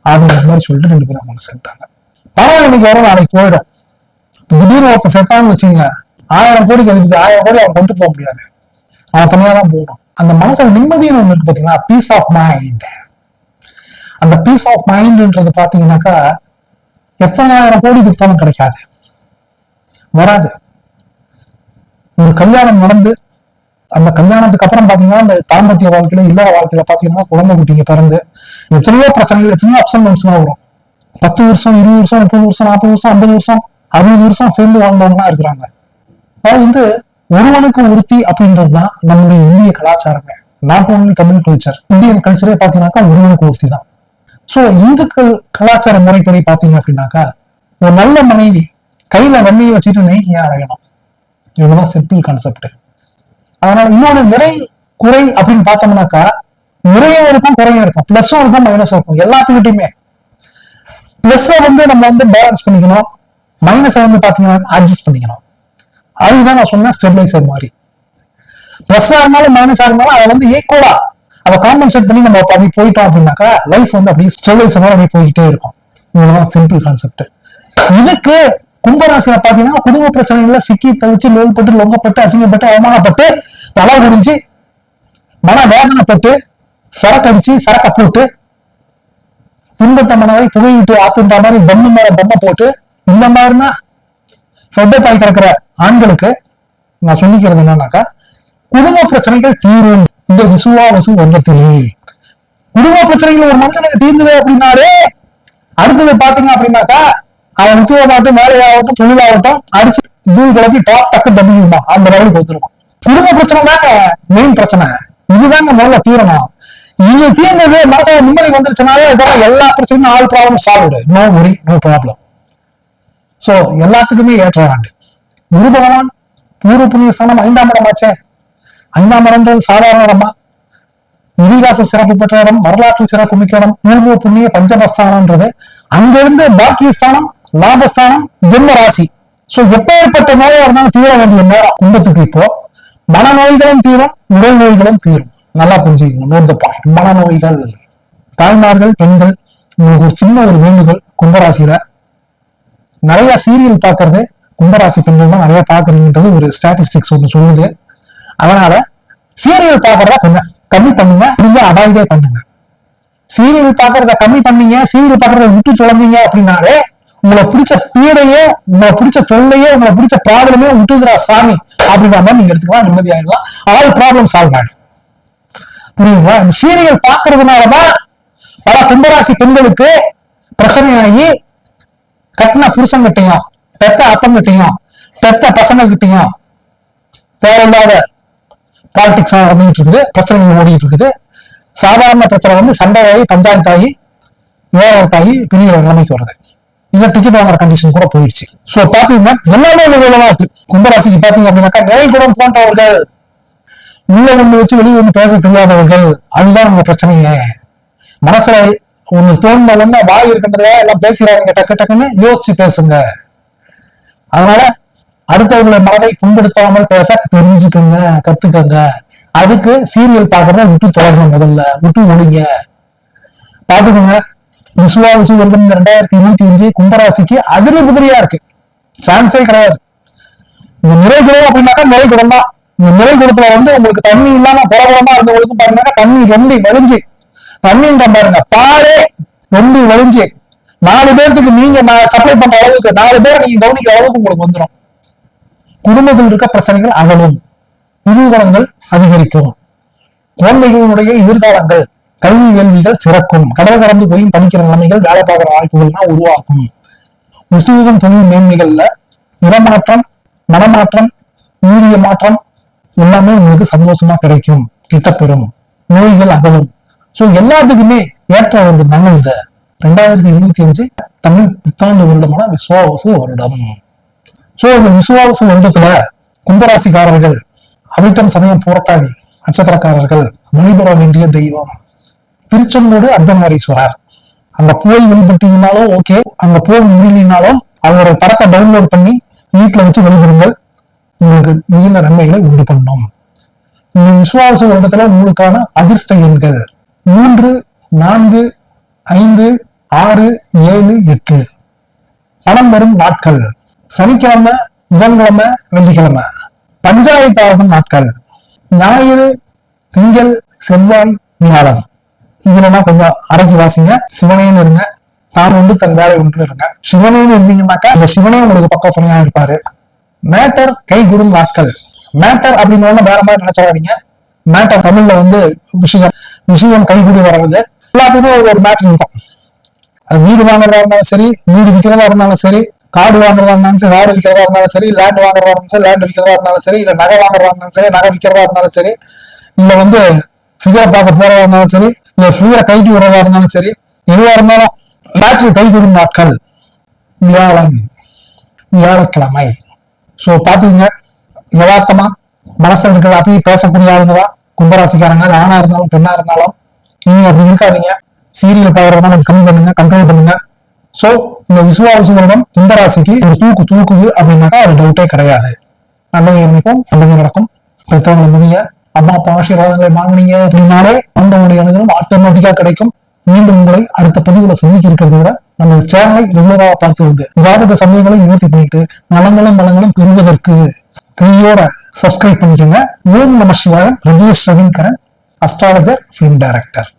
அப்படிங்கிற மாதிரி சொல்லிட்டு ரெண்டு பேரும் அவங்க சென்றாங்க பணம் இன்னைக்கு வரும் நாளைக்கு போயிடும். திடீர்னு ஒருத்தன் செத்தான்னு வச்சுங்க ஆயிரம் கோடிக்கு அதுக்கு ஆயிரம் கோடி அவன் கொண்டு போக முடியாது. அவன் தனியா தான் போகணும். அந்த மனசுல நிம்மதின்னு ஒண்ணு இருக்கு பாத்தீங்கன்னா பீஸ் ஆஃப் மைண்ட் அந்த பீஸ் ஆஃப் மைண்ட்ன்றது பாத்தீங்கன்னாக்கா எத்தனை ஆயிரம் கோடி கொடுத்தாலும் கிடைக்காது. வராது. ஒரு கல்யாணம் நடந்து அந்த கல்யாணத்துக்கு அப்புறம் பாத்தீங்கன்னா அந்த தாம்பத்திய வாழ்க்கையில இல்லற வாழ்க்கையில பாத்தீங்கன்னா குழந்தை குட்டிங்க பிறந்து எத்தனையோ பிரச்சனைகள் எத்தனையோ அப்ஸ் வரும். பத்து வருஷம் இருபது வருஷம் முப்பது வருஷம் நாற்பது வருஷம் ஐம்பது வருஷம் அறுபது வருஷம் சேர்ந்து வாழ்ந்தவங்கலாம் இருக்கிறாங்க. அதாவது வந்து ஒருவனுக்கு ஒருத்தி அப்படின்றது தான் நம்முடைய இந்திய கலாச்சாரங்க not only Tamil culture Indian கல்ச்சரே பாத்தீங்கன்னாக்கா ஒருவனுக்கு ஒருத்தி தான் சோ இந்துக்கள் கலாச்சார முறைப்படி பாத்தீங்க அப்படின்னாக்கா ஒரு நல்ல மனைவி கையில வெண்ணையை வச்சுட்டு நெய்க்கு ஏன் அடையணும்? இதுதான் சிம்பிள் கான்செப்ட் அதனால இன்னொன்று நிறை குறை அப்படின்னு பார்த்தோம்னாக்கா நிறைய இருக்கும் குறையும் இருக்கும். பிளஸும் இருக்கும் மைனஸும் இருக்கும். எல்லாத்துக்கிட்டையுமே. ப்ளஸ்ஸை வந்து நம்ம வந்து பேலன்ஸ் பண்ணிக்கணும். மைனஸை வந்து பார்த்தீங்கன்னா அட்ஜஸ்ட் பண்ணிக்கணும். அதுதான் நான் சொன்னேன் ஸ்டெபிளைசர் மாதிரி. ப்ளஸ்ஸாக இருந்தாலும் மைனஸாக இருந்தாலும் அதை வந்து ஈக்குவலா அதை காம்பன்சேட் பண்ணி நம்ம அப்படி போயிட்டோம் அப்படின்னாக்கா லைஃப் வந்து அப்படியே ஸ்டெபிளைசர் மாதிரி அப்படியே போய்கிட்டே இருக்கும். இதுதான் சிம்பிள் கான்செப்ட் இதுக்கு கும்பராசியில பாத்தீங்கன்னா குடும்ப பிரச்சனைகள்ல சிக்கி தவிச்சு லோல்பட்டு லொங்கப்பட்டு அசிங்கப்பட்டு அவமானப்பட்டு தலை குடிஞ்சு மன வேதனைப்பட்டு சரக்கு அடிச்சு சரக்கை போட்டு துன்பட்ட மனதை புகைவிட்டு ஆத்துன்ற மாதிரி தம்மு மேல தம்ம போட்டு இந்த மாதிரினா ஃபெட்டப் ஆகி கிடக்கிற ஆண்களுக்கு நான் சொல்லிக்கிறது என்னன்னாக்கா குடும்ப பிரச்சனைகள் தீரும். இந்த விசுவாவசு வருடத்திலே குடும்ப பிரச்சனைகள் ஒரு மனுஷனுக்கு தீர்ந்தது அப்படின்னாலே அடுத்தது பாத்தீங்க அப்படின்னாக்கா அவன் உத்தியோகமாகட்டும் வேலையாகட்டும் தொழிலாகட்டும் அடிச்சு தூள் கிளப்பி டாப் டக்கு டபிள்யூ தான். அந்த லெவலுக்கு வந்துருக்கும் குடும்ப பிரச்சனை தாங்க மெயின் பிரச்சனை. இதுதாங்க முதல்ல தீரணும். இது தீர்ந்தது மனசுல நிம்மதி வந்துருச்சுனாலே இதெல்லாம் எல்லா பிரச்சனையும் all problem solved no worry no problem so எல்லாத்துக்குமே ஏற்ற ஆண்டு குரு பகவான் பூர்வ புண்ணிய ஸ்தானம் ஐந்தாம் இடமாச்சே ஐந்தாம் இடம்ன்றது சாதாரண இடமா? இதிகாச சிறப்பு பெற்ற இடம் வரலாற்று சிறப்பு மிக்க இடம் பூர்வ புண்ணிய பஞ்சமஸ்தானம்ன்றது. அங்கிருந்து பாக்கியஸ்தானம் லாபஸ்தானம் ஜென்ம ராசி சோ எப்பேற்பட்ட நோயா இருந்தாலும் தீர வேண்டிய நேரம் கும்பத்துக்கு இப்போ. மனநோய்களும் தீரும் உடல் நோய்களும் தீரும். நல்லா புரிஞ்சுக்கணும் நோட் த பாயிண்ட் மனநோய்கள். தாய்மார்கள் பெண்கள் உங்களுக்கு ஒரு சின்ன ஒரு வேண்டுகோள் கும்பராசியில. நிறைய சீரியல் பாக்குறது கும்பராசி பெண்கள் தான் நிறைய பாக்குறீங்கன்றது ஒரு ஸ்டாட்டிஸ்டிக்ஸ் ஒன்று சொல்லுது. அதனால சீரியல் பாக்குறத கொஞ்சம் கம்மி பண்ணுங்க நீங்க அவாய்டே பண்ணுங்க. சீரியல் பாக்குறத கம்மி பண்ணீங்க சீரியல் பாக்குறத விட்டு தொலைஞ்சீங்க அப்படின்னாலே உங்களை பிடிச்ச பீடையே உங்களை பிடிச்ச தொல்லையே உங்களை பிடிச்ச ப்ராப்ளமே விட்டுதுரா சாமி. அப்படின்ற மாதிரி நீங்க எடுத்துக்கலாம் நிம்மதியாயிடலாம் அதாவது ப்ராப்ளம் சால்வ் ஆகிடும் புரியுதுங்களா? இந்த சீரியல் பாக்குறதுனாலதான் பல கும்பராசி பெண்களுக்கு பிரச்சனையாகி கட்டின புருஷன்கிட்டையும் பெத்த அப்பங்கிட்டையும் பெத்த பசங்க கிட்டையும் தேவையில்லாத பாலிடிக்ஸ் வந்துகிட்டு இருக்குது பிரச்சனைகள் ஓடிட்டு இருக்குது. சாதாரண பிரச்சனை வந்து சண்டையாகி பஞ்சாயத்தாகி விவாதத்தாகி பெரிய நிலைமைக்கு வருது. இல்ல டிக்கெட் வாங்குற கண்டிஷன் கூட போயிடுச்சு. ஸோ பாத்தீங்கன்னா எல்லாமே நிலையில இருக்கு. கும்பராசிக்கு பாத்தீங்க அப்படின்னாக்கா நிறைகுடம் போன்றவர்கள் உள்ள ஒண்ணு வச்சு வெளியே ஒண்ணு பேச தெரியாதவர்கள் அதுதான் நம்ம பிரச்சனையே. மனசுல ஒண்ணு தோணுன ஒண்ணு வாய் இருக்கின்றதா எல்லாம் பேசுறாங்க டக்கு டக்குன்னு யோசிச்சு பேசுங்க. அதனால அடுத்தவர்களை மனதை புண்படுத்தாமல் பேச தெரிஞ்சுக்கோங்க கத்துக்கோங்க. அதுக்கு சீரியல் பாக்குறத விட்டு தொடங்க முதல்ல விட்டு ஒழிங்க. பாத்துக்கோங்க விசுவாவசு வருடம் இந்த ரெண்டாயிரத்தி இருபத்தி அஞ்சு கும்பராசிக்கு அதிரி புதிரியா இருக்கு. சான்ஸே கிடையாது. இந்த நிறை குடம் அப்படின்னாக்கா நிறை குடம் தான். இந்த நிறை குடத்துல வந்து உங்களுக்கு தண்ணி இல்லாம புறபுறமா இருந்தவங்களுக்கு பாத்தீங்கன்னா தண்ணி ரொம்பி வலிஞ்சு தண்ணின்ற பாருங்க பாலே ரொம்பி வலிஞ்சு நாலு பேர்த்துக்கு நீங்க சப்ளை பண்ற அளவுக்கு நாலு பேரை நீங்க கவனிக்கிற அளவுக்கு உங்களுக்கு வந்துடும் குடும்பத்தில் இருக்க பிரச்சனைகள் அகலும். குதூகலங்கள் அதிகரிக்கும். குழந்தைகளுடைய எதிர்காலங்கள் கல்வி வேள்விகள் சிறக்கும். கடல் கடந்து போய் படிக்கிற நிலைமைகள் வேலை பார்க்குற வாய்ப்புகள்லாம் உருவாக்கும். உத்தியோகம் தொழில் மேன்மைகள்ல இடமாற்றம் மனமாற்றம் ஊதிய மாற்றம் எல்லாமே உங்களுக்கு சந்தோஷமா கிடைக்கும். கிட்டப்பெறும் நோய்கள் அகலும். சோ எல்லாத்துக்குமே ஏற்ற வருடம் தாங்க இந்த ரெண்டாயிரத்தி இருபத்தி அஞ்சு தமிழ் புத்தாண்டு வருடமான விஸ்வாவச வருடம். சோ இந்த விஸ்வாவச வருடத்துல கும்பராசிக்காரர்கள் அவிட்டம் சமயம் போராட்டாதி நட்சத்திரக்காரர்கள் வழிபட வேண்டிய தெய்வம். திருச்செங்கோடு அர்த்தநாரீஸ்வரர். அங்க போய் வெளிப்பட்டீங்கனாலும் ஓகே அங்க போய் முடியலனாலும் அவங்களுடைய படத்தை டவுன்லோட் பண்ணி வீட்டுல வச்சு வெளிப்படுங்கள் உங்களுக்கு மிகுந்த நன்மைகளை உண்டு பண்ணும். இந்த விசுவாச வருடத்துல உங்களுக்கான அதிர்ஷ்ட எண்கள் மூன்று நான்கு ஐந்து ஆறு ஏழு எட்டு. பணம் வரும் நாட்கள். சனிக்கிழமை புதன்கிழமை வெள்ளிக்கிழமை. பஞ்சாயத்து ஆகும் நாட்கள். ஞாயிறு திங்கள் செவ்வாய் வியாழன். இதுலன்னா கொஞ்சம் அடக்கி வாசிங்க. சிவனேன்னு இருங்க. தான் உண்டு தன் வேலை உண்டு இருங்க. சிவனேன்னு இருந்தீங்கன்னாக்கா அந்த சிவனே உங்களுக்கு பக்க துணையா இருப்பாரு. மேட்டர் கை குடும் நாட்கள். மேட்டர் அப்படின்னு வேற மாதிரி நினைச்சாதீங்க மேட்டர் தமிழ்ல வந்து விஷயம் விஷயம் கைகூடி வர்றது. எல்லாத்துக்குமே ஒரு மேட்டர் இருக்கும். அது வீடு வாங்குறதா இருந்தாலும் சரி வீடு விற்கிறதா இருந்தாலும் சரி காடு வாங்குறதா இருந்தாலும் சரி காடு விற்கிறதா இருந்தாலும் சரி லேண்ட் வாங்குறதா இருந்தாலும் சரி லேண்ட் விற்கிறதா இருந்தாலும் சரி இல்ல நகை வாங்குறதா இருந்தாலும் சரி நகை விற்கிறதா இருந்தாலும் சரி இல்ல வந்து ஃபிகரை பார்க்க போறதா இருந்தாலும் சரி இல்ல ஃபிகரை கைட்டு விடுறதா இருந்தாலும் சரி எதுவா இருந்தாலும் பேட்டரி கைவிடும் நாட்கள் வியாழன் வியாழக்கிழமை. ஸோ பாத்தீங்க யதார்த்தமா மனசில் இருக்கிற அப்படியே பேசக்கூடிய ஆளுங்களா கும்பராசிக்காரங்க அது ஆணா இருந்தாலும் பெண்ணா இருந்தாலும் நீங்க அப்படி இருக்காதீங்க. சீரியல் பாக்குறதா அது கம்மி பண்ணுங்க கண்ட்ரோல் பண்ணுங்க. ஸோ இந்த விசுவாச கும்பராசிக்கு ஒரு தூக்கு தூக்குது அப்படின்னாக்கா அது டவுட்டே கிடையாது. நல்லது நினைக்கும் நல்லது நடக்கும். பெற்றவங்களை மதிங்க அம்மா அப்பா ஆசீர்வாதங்களை வாங்குனீங்க அப்படின்னாலே ஆண்டவனுடைய அணுகலும் ஆட்டோமேட்டிக்கா கிடைக்கும். மீண்டும் உங்களை அடுத்த பதிவுல சந்திக்க இருக்கிறத விட நம்ம சேனலை ரெகுலராக பார்த்து வந்து ஜாதக சந்தேகங்களை நிவர்த்தி பண்ணிட்டு நலங்களும் வளங்களும் பெறுவதற்கு கையோட சப்ஸ்கிரைப் பண்ணிக்கோங்க. ஓம் நம Sivayam. Rajesh Raveenkaran astrologer film director